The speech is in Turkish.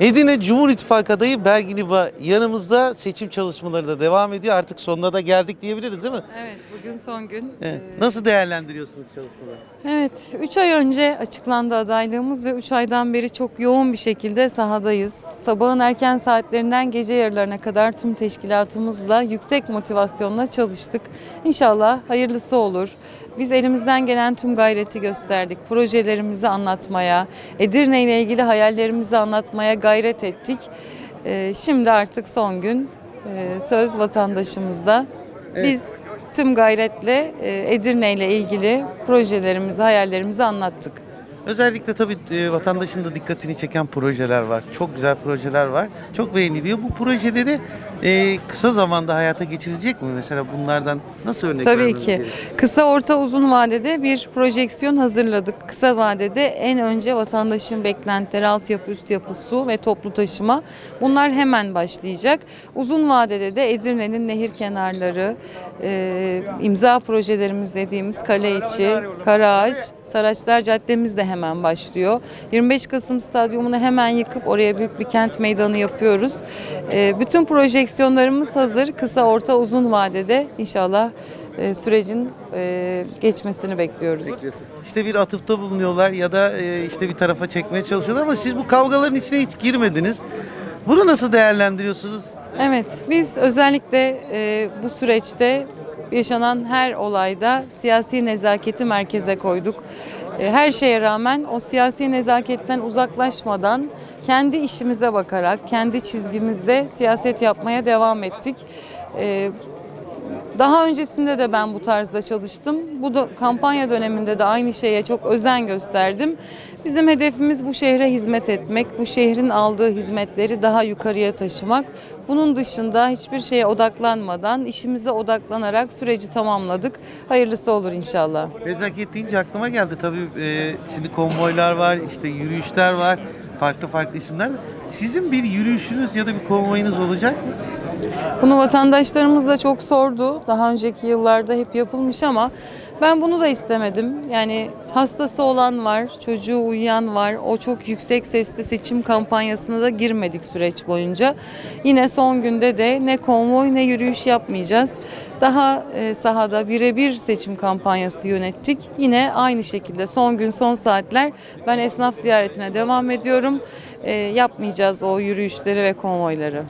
Edirne Cumhur İttifakı adayı Belgin İba yanımızda seçim çalışmaları da devam ediyor. Artık sonuna da geldik diyebiliriz değil mi? Evet, bugün son gün. Evet. Ee, Nasıl değerlendiriyorsunuz çalışmaları? Evet, 3 ay önce açıklandı adaylığımız ve 3 aydan beri çok yoğun bir şekilde sahadayız. Sabahın erken saatlerinden gece yarılarına kadar tüm teşkilatımızla yüksek motivasyonla çalıştık. İnşallah hayırlısı olur. Biz elimizden gelen tüm gayreti gösterdik. Projelerimizi anlatmaya, Edirne ile ilgili hayallerimizi anlatmaya gayret ettik. Ee, Şimdi artık son gün Ee, söz vatandaşımızda. Biz tüm gayretle e, Edirne ile ilgili projelerimizi, hayallerimizi anlattık. Özellikle tabii e, vatandaşın da dikkatini çeken projeler var. Çok güzel projeler var. Çok beğeniliyor. Bu projeleri e, kısa zamanda hayata geçirilecek mi? Mesela bunlardan nasıl örnek Tabii ki. gerekiyor? Kısa, orta, uzun vadede bir projeksiyon hazırladık. Kısa vadede en önce vatandaşın beklentileri, altyapı, üst yapı, su ve toplu taşıma. Bunlar hemen başlayacak. Uzun vadede de Edirne'nin nehir kenarları, e, imza projelerimiz dediğimiz kale içi, Karaağaç, Saraçlar Caddemiz de hemen başlıyor. 25 Kasım Stadyumunu hemen yıkıp oraya büyük bir kent meydanı yapıyoruz. E, bütün projeksiyonlarımız hazır. Kısa, orta, uzun vadede inşallah e, sürecin e, geçmesini bekliyoruz. İşte bir atıfta bulunuyorlar ya da e, işte bir tarafa çekmeye çalışıyorlar ama siz bu kavgaların içine hiç girmediniz. Bunu nasıl değerlendiriyorsunuz? Evet, biz özellikle e, bu süreçte yaşanan her olayda siyasi nezaketi merkeze koyduk. E, her şeye rağmen o siyasi nezaketten uzaklaşmadan kendi işimize bakarak, kendi çizgimizde siyaset yapmaya devam ettik. Daha öncesinde de ben bu tarzda çalıştım. Bu da kampanya döneminde de aynı şeye çok özen gösterdim. Bizim hedefimiz bu şehre hizmet etmek, bu şehrin aldığı hizmetleri daha yukarıya taşımak. Bunun dışında hiçbir şeye odaklanmadan, işimize odaklanarak süreci tamamladık. Hayırlısı olur inşallah. Nezaket deyince aklıma geldi tabii e, şimdi konvoylar var, işte yürüyüşler var, farklı farklı isimler. Sizin bir yürüyüşünüz ya da bir konvoyunuz olacak mı? Bunu vatandaşlarımız da çok sordu. Daha önceki yıllarda hep yapılmış ama ben bunu da istemedim. Yani hastası olan var, çocuğu uyuyan var. O çok yüksek sesli seçim kampanyasına da girmedik süreç boyunca. Yine son günde de ne konvoy ne yürüyüş yapmayacağız. Daha e, sahada birebir seçim kampanyası yönettik. Yine aynı şekilde son gün son saatler ben esnaf ziyaretine devam ediyorum. E, yapmayacağız o yürüyüşleri ve konvoyları.